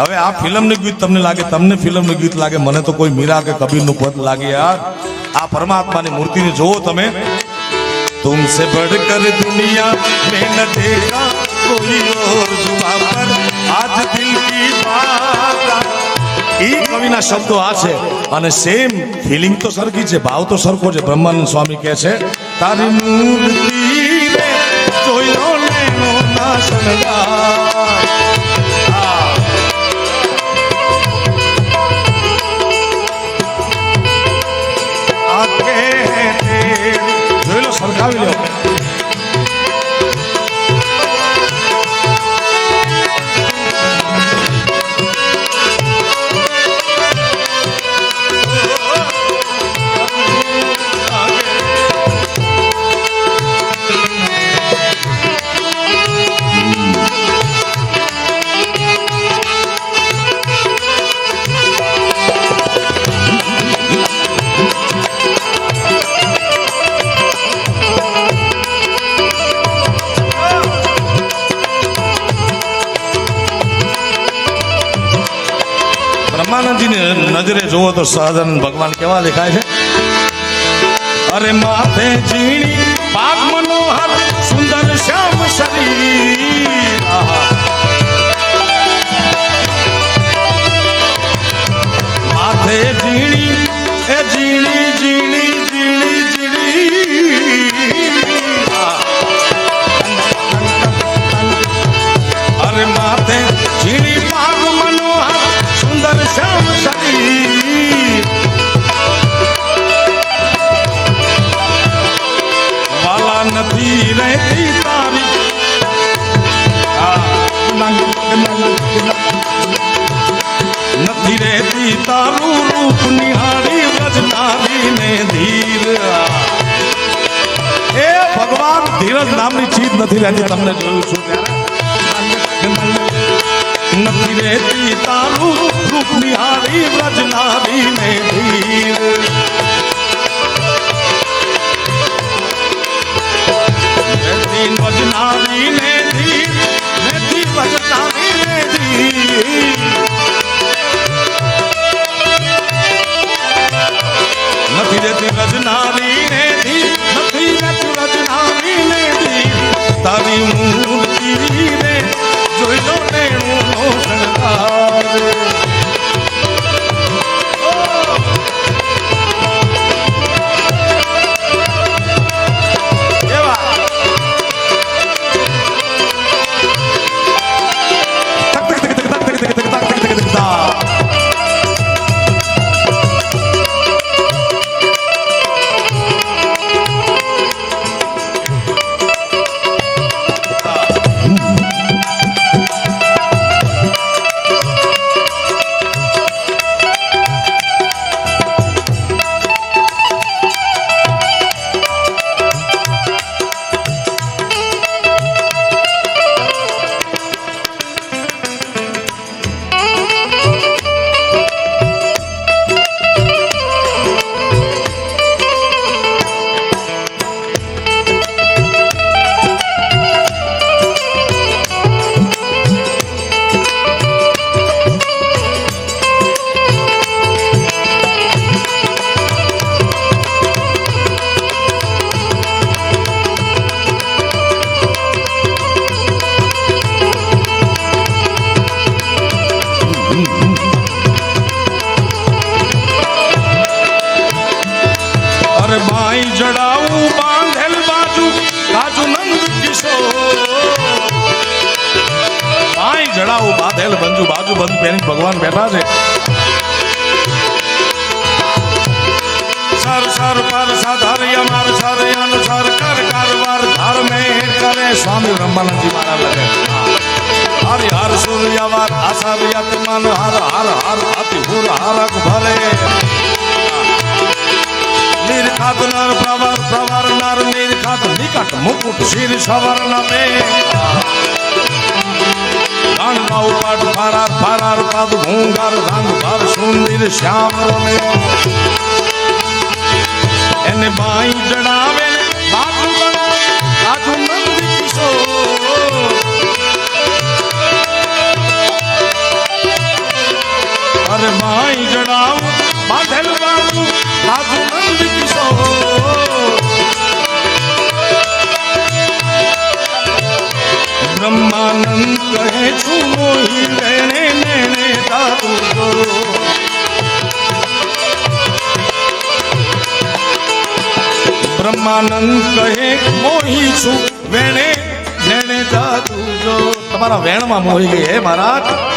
હવે આ ફિલ્મનું ગીત તમને લાગે, તમને ફિલ્મનું ગીત લાગે, મને તો કોઈ મીરા કે કબીરનું પદ લાગે યાર. આ પરમાત્માની મૂર્તિને જોવો તમે. તુમસે બઢકર દુનિયા આજ એ કવિના શબ્દો આ છે. અને સેમ ફિલિંગ તો સરખી છે, ભાવ તો સરખો છે, બ્રહ્માનંદ સ્વામી કહે છે, તારી મૂર્તિ બ્રહ્માનંદજીની નજરે જુઓ તો સહજાનંદ ભગવાન કેવા દેખાય છે? અરે માથે ઝીણી પાક મનોહર સુંદર શ્યામ શરીર માથે ઝીણી, એ ઝીણી ઝીણી ઝીણી ઝીણી અરે માથે ધીરજ નામની ચીજ નથી રહેતી, તમને જોયું છું ત્યારે. નથી રહેતી તારું રૂપ વજનારી ને ધીર. રહેતી ને ધીર. ભગવાન બેઠા છે. સર સર, પર સધર યમર સર અનુસર કર કારવાર ધર્મે કરે. સ્વામી બ્રહ્માનંદજી મારા લગે હર હર સૂર્યવાર અસર યત મન હર હર હર, અતિ, હુર હરક ભરે નિર્ખાત, નર, પ્રવર પ્રવર, નર, નિર્ખાત, નિકટ, મુકુટ, શિર સવર મે પદ ભૂંગર રંગ ભર સુંદર શ્યામ રમે. એને બાઈ જડાવે વેણમાં મોહી ગઈ હે મહારાજ?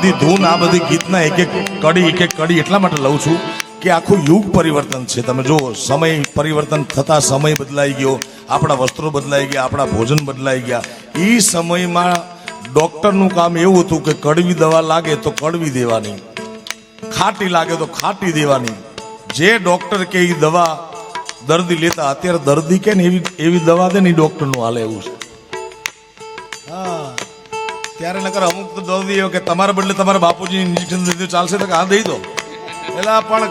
બધી ધૂન, આ બધી ગીતના એક એક કડી એક એક કડી એટલા માટે લઉં છું કે આખું યુગ પરિવર્તન છે. તમે જુઓ, સમય પરિવર્તન થતા સમય બદલાઈ ગયો, આપણા વસ્ત્રો બદલાઈ ગયા, આપણા ભોજન બદલાઈ ગયા. એ સમયમાં ડૉક્ટરનું કામ એવું હતું કે કડવી દવા લાગે તો કડવી દેવાની. ખાટી લાગે તો ખાટી દેવાની. જે ડૉક્ટર કે એ દવા દર્દી લેતા, અત્યારે દર્દી કે ને એવી એવી દવા દે ને એ ડૉક્ટરનું હાલે એવું છે. ત્યારે નકર અમુક તો દર્દીઓ કે તમારા બદલે તમારા બાપુજી ઇન્જેક્શન દીધું ચાલશે તો આ દઈ દો. એટલે પણ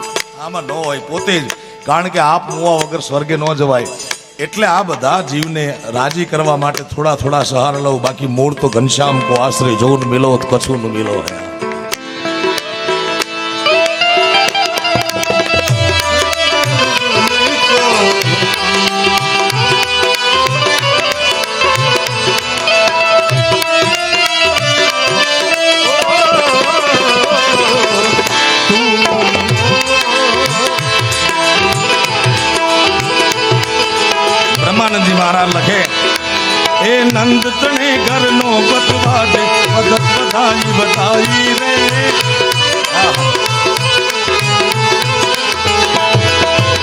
આમાં ન હોય, પોતે જ. કારણ કે આપ મુવા વગર સ્વર્ગે ન જવાય. એટલે આ બધા જીવને રાજી કરવા માટે થોડા થોડા સહારા લઉં. બાકી મૂળ તો ઘનશ્યામ કો આશ્રય જોન મિલો કછું મિલો હે બ્રહ્માનંદજી મહારાજ લખે. એ નંદ તણે ઘરનો બતવાજે પદત બધાઈ બતાવી રે.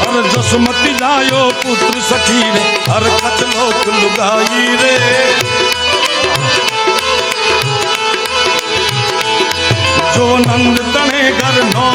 હર જસમતી લાયો પુત્ર સખી રે હર કચ લોક લુગાઈ રે. જો નંદ તણે ઘર નો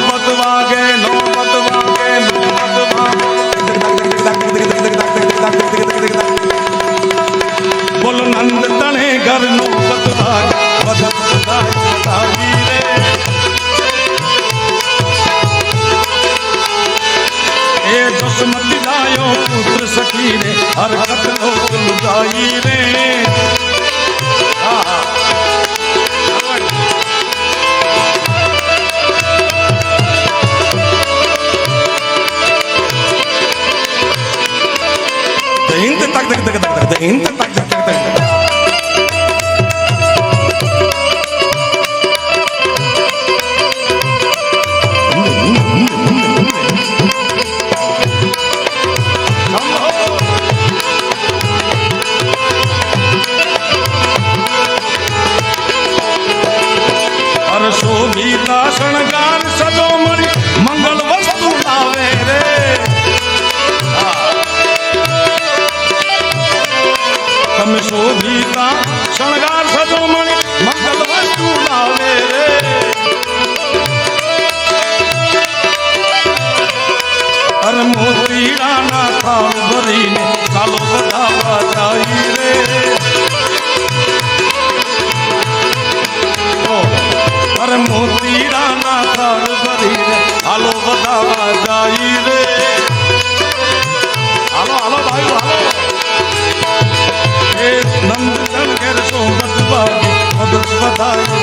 મદદ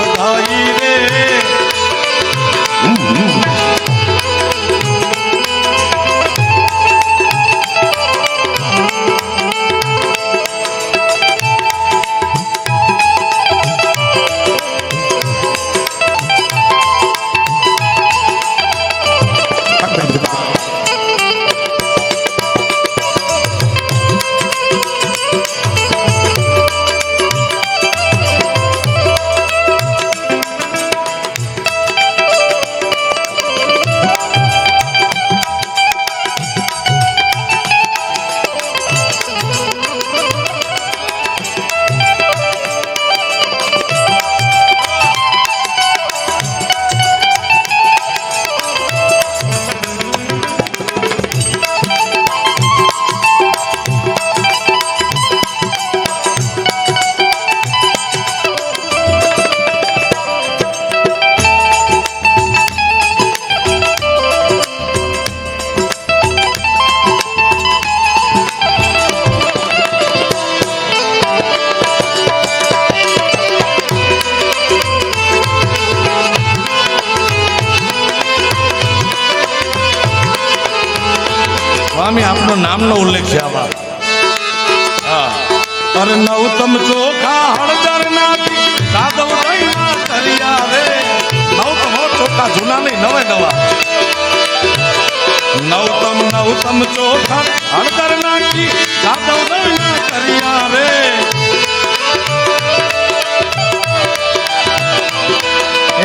સ્વામી, આપનો નામનો ઉલ્લેખ છે આવા અરે નવતમ ચોખા, હળદર નાથી સાધવ રહીના તરિયા રે નવતમ ચોખા, જૂના નહીં, નવે નવા નવતમ નવતમ ચોખા, હળદર નાખી સાધવ રહીના તરિયા રે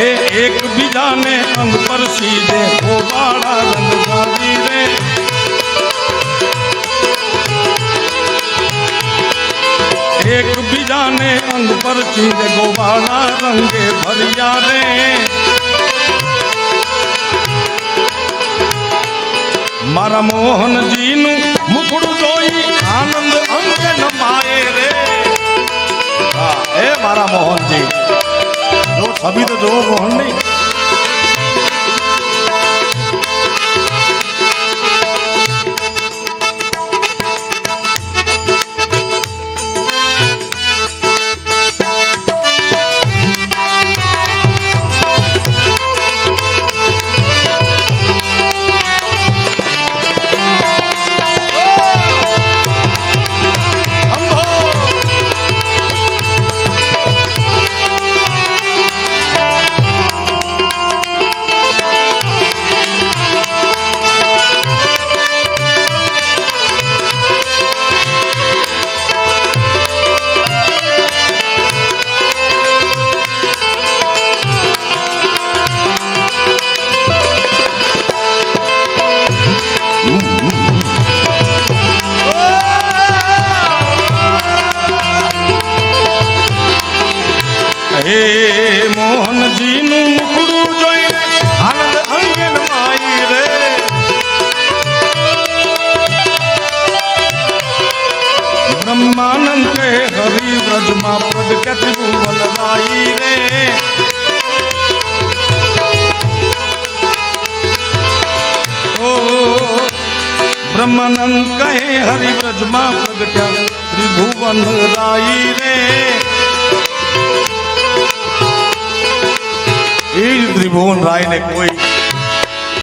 એ એક બીજાને અંગ પર સીધે ગોવાળા એક બીજાને અંગ પર સીધે ગોવાળા રંગે ભર્યા રે. મારા મોહનજીનું મુખડું જોઈ આનંદ અંગે નમાય રે. એ મારા મોહનજી. જો છબી તો જોવો મોહન નહીં વ્રજમાં પ્રગટ ત્રિભુવન રાઈ રે. બ્રહ્માનંદ કહે હરિ વ્રજમાં પ્રગટ્યા ત્રિભુવન રાઈ રે? એ ત્રિભુવન રાયને કોઈ